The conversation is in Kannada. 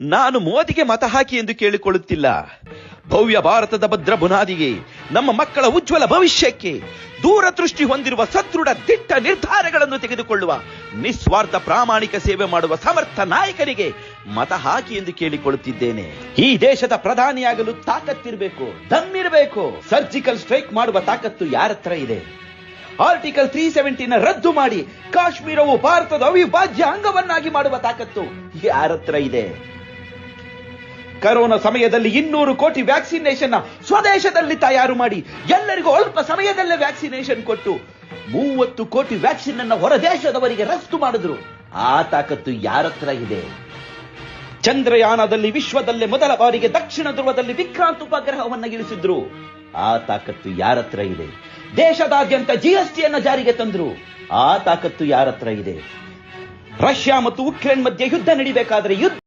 ನಾನು ಮೋದಿಗೆ ಮತ ಹಾಕಿ ಎಂದು ಕೇಳಿಕೊಳ್ಳುತ್ತಿಲ್ಲ. ಭವ್ಯ ಭಾರತದ ಭದ್ರ ಬುನಾದಿಗೆ, ನಮ್ಮ ಮಕ್ಕಳ ಉಜ್ವಲ ಭವಿಷ್ಯಕ್ಕೆ, ದೂರದೃಷ್ಟಿ ಹೊಂದಿರುವ ಸದೃಢ ದಿಟ್ಟ ನಿರ್ಧಾರಗಳನ್ನು ತೆಗೆದುಕೊಳ್ಳುವ ನಿಸ್ವಾರ್ಥ ಪ್ರಾಮಾಣಿಕ ಸೇವೆ ಮಾಡುವ ಸಮರ್ಥ ನಾಯಕರಿಗೆ ಮತ ಹಾಕಿ ಎಂದು ಕೇಳಿಕೊಳ್ಳುತ್ತಿದ್ದೇನೆ. ಈ ದೇಶದ ಪ್ರಧಾನಿಯಾಗಲು ತಾಕತ್ತಿರಬೇಕು, ದಮ್ಮಿರಬೇಕು. ಸರ್ಜಿಕಲ್ ಸ್ಟ್ರೈಕ್ ಮಾಡುವ ತಾಕತ್ತು ಯಾರತ್ರ ಇದೆ? ಆರ್ಟಿಕಲ್ ತ್ರೀ ಸೆವೆಂಟಿನ ರದ್ದು ಮಾಡಿ ಕಾಶ್ಮೀರವು ಭಾರತದ ಅವಿಭಾಜ್ಯ ಅಂಗವನ್ನಾಗಿ ಮಾಡುವ ತಾಕತ್ತು ಯಾರತ್ರ ಇದೆ? ಕರೋನಾ ಸಮಯದಲ್ಲಿ ಇನ್ನೂರು ಕೋಟಿ ವ್ಯಾಕ್ಸಿನೇಷನ್ ಸ್ವದೇಶದಲ್ಲಿ ತಯಾರು ಮಾಡಿ ಎಲ್ಲರಿಗೂ ಅಲ್ಪ ಸಮಯದಲ್ಲೇ ವ್ಯಾಕ್ಸಿನೇಷನ್ ಕೊಟ್ಟು ಮೂವತ್ತು ಕೋಟಿ ವ್ಯಾಕ್ಸಿನ್ ಅನ್ನ ಹೊರದೇಶದವರಿಗೆ ರಫ್ತು ಮಾಡಿದ್ರು. ಆ ತಾಕತ್ತು ಯಾರತ್ರ ಇದೆ? ಚಂದ್ರಯಾನದಲ್ಲಿ ವಿಶ್ವದಲ್ಲೇ ಮೊದಲ ಬಾರಿಗೆ ದಕ್ಷಿಣ ಧ್ರುವದಲ್ಲಿ ವಿಕ್ರಾಂತ್ ಉಪಗ್ರಹವನ್ನು ಇಳಿಸಿದ್ರು. ಆ ತಾಕತ್ತು ಯಾರತ್ರ ಇದೆ? ದೇಶದಾದ್ಯಂತ ಜಿಎಸ್ಟಿಯನ್ನ ಜಾರಿಗೆ ತಂದ್ರು. ಆ ತಾಕತ್ತು ಯಾರತ್ರ ಇದೆ? ರಷ್ಯಾ ಮತ್ತು ಉಕ್ರೇನ್ ಮಧ್ಯೆ ಯುದ್ಧ ನಡಿಬೇಕಾದ್ರೆ ಯುದ್ಧ